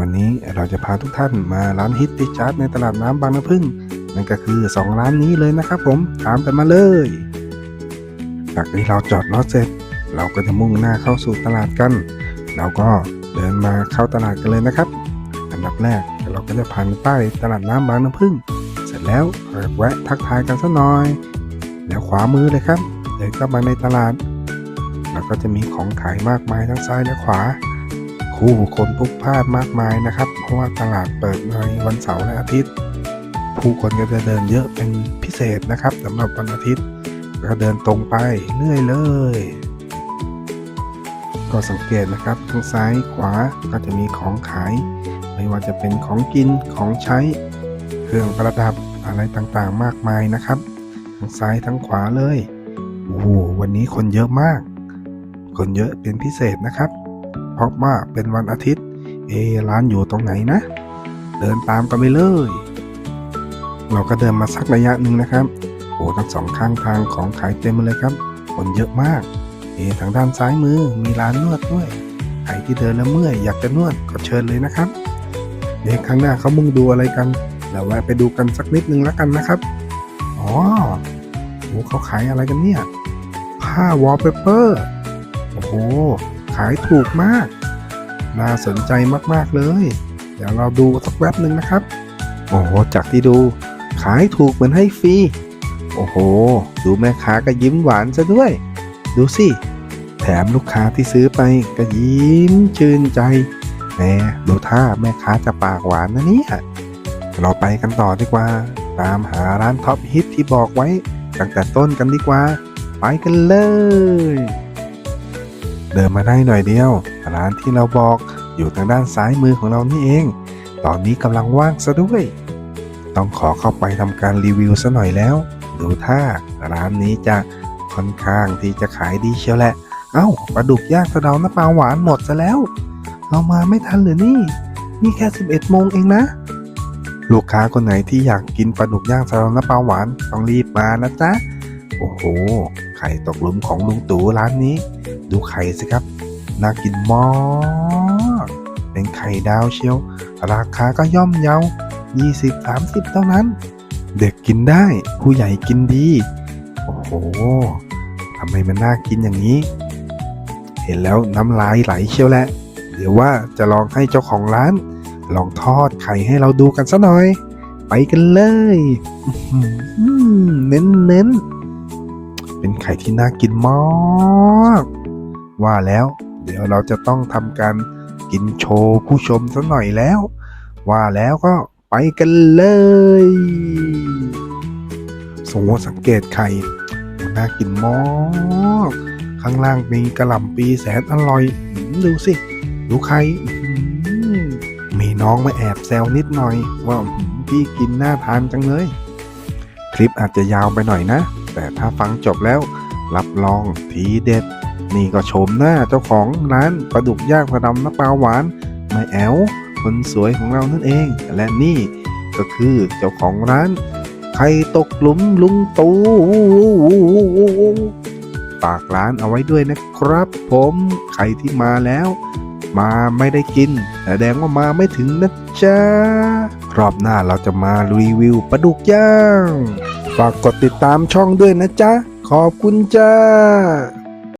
วันนี้เราจะพาทุกท่านมาร้านฮิตติชาร์ตในตลาดน้ำบางน้ำพึ่ง นั่นก็คือ 2 ร้านนี้เลยนะครับผมตามกันมาเลย จากที่เราจอดรถเสร็จ เราก็จะมุ่งหน้าเข้าสู่ตลาดกัน เราก็เดินมาเข้าตลาดกันเลยนะครับอันดับแรกเราก็จะผ่านป้ายตลาดน้ำบางน้ำพึ่ง เสร็จแล้วก็แวะทักทายกันสักหน่อยแล้วขวามือเลยครับเดินเข้ามาในตลาดแล้วก็จะมีของขายมากมายทั้งซ้ายและขวา คู่คนพลุกพล่านมากมายนะครับ เพราะว่าตลาดเปิดในวันเสาร์และอาทิตย์ ผู้คนก็จะเดินเยอะเป็นพิเศษนะครับสำหรับวันอาทิตย์ก็เดินตรงไปเรื่อยเลย ก็สังเกตนะครับทั้งซ้ายขวาก็จะมีของขาย ไม่ว่าจะเป็นของกินของใช้ เครื่องประดับอะไรต่างๆมากมายนะครับ ทั้งซ้ายทั้งขวาเลยโอ้โหวันนี้คนเยอะมาก คนเยอะเป็นพิเศษนะครับ เพราะว่าเป็นวันอาทิตย์ เอ ร้านอยู่ตรงไหนนะ เดินตามกันไปเลย เราก็เดินมาสักระยะหนึ่งนะครับโอ้ทั้งสองข้างทางของขายเต็มเลยครับคนเยอะมาก เอ ทางด้านซ้ายมือมีร้านนวดด้วย ใครที่เดินแล้วเมื่อยอยากจะนวดก็เชิญเลยนะครับ เด็กข้างหน้าเขามุ่งดูอะไรกัน เราแวะไปดูกันสักนิดนึงแล้วกันนะครับ อ๋อโอ้เขาขายอะไรกันเนี่ยผ้าวอลเปเปอร์ โอ้โห ขายถูกมาก น่าสนใจมากๆเลย เดี๋ยวเราดูสักแวบหนึ่งนะครับ โอ้โห จากที่ดู ขายถูกเหมือนให้ฟรี โอ้โห ดูแม่ค้าก็ยิ้มหวานซะด้วย ดูสิ แถมลูกค้าที่ซื้อไปก็ยิ้มชื่นใจแหมดูท่าแม่ค้าจะปากหวานนะเนี่ย เราไปกันต่อดีกว่า ตามหาร้านท็อปฮิตที่บอกไว้ตั้งแต่ต้นกันดีกว่า ไปกันเลย เดินมาได้หน่อยเดียว ร้านที่เราบอกอยู่ทางด้านซ้ายมือของเรานี่เอง ตอนนี้กำลังว่างซะด้วย ต้องขอเข้าไปทำการรีวิวซะหน่อยแล้ว ดูท่าร้านนี้จะค่อนข้างที่จะขายดีเชียวแหละ เอ้าปลาดุกย่างสะเดาน้ำปลาหวานหมดซะแล้ว เรามาไม่ทันหรือนี่ นี่แค่ 11โมงเองนะ ลูกค้าคนไหนที่อยากกินปลาดุกย่างสะเดาน้ำปลาหวานต้องรีบมานะจ๊ะ โอ้โห ไข่ตกหลุมของลุงตู่ร้านนี้ ดูไข่สิครับ น่ากินมาก เป็นไข่ดาวเชียว ราคาก็ย่อมเยา20-30 เท่านั้น เด็กกินได้ ผู้ใหญ่กินดี โอ้โหทำไมมันน่ากินอย่างนี้ เห็นแล้วน้ำลายไหลเชียวแหละ เดี๋ยวว่าจะลองให้เจ้าของร้าน ลองทอดไข่ให้เราดูกันซะหน่อย ไปกันเลยเน้นเน้นเป็นไข่ที่น่ากินมาก ว่าแล้ว เดี๋ยวเราจะต้องทำการกินโชว์ผู้ชมสักหน่อยแล้ว ว่าแล้วก็ไปกันเลยสงวนสังเกตไข่น่ากินมากข้างล่างมีกระหล่ำปีแสนอร่อย ดูสิ ดูไข่มีน้องมาแอบแซวนิดหน่อย ว่าพี่กินน่าทานจังเลย คลิปอาจจะยาวไปหน่อยนะ แต่ถ้าฟังจบแล้ว รับรองทีเด็ด นี่ก็ชมหน้าเจ้าของร้านปลาดุกย่างพระดำน้ำปลาหวานแม่แอลคนสวยของเรานั่นเอง และนี่ก็คือเจ้าของร้านไข่ตกหลุมลุงตูฝากร้านเอาไว้ด้วยนะครับ ผมใครที่มาแล้ว มาไม่ได้กินแสดงว่ามาไม่ถึงนะจ๊ะรอบหน้าเราจะมารีวิวปลาดุกย่าง ฝากกดติดตามช่องด้วยนะจ๊ะ ขอบคุณจ้า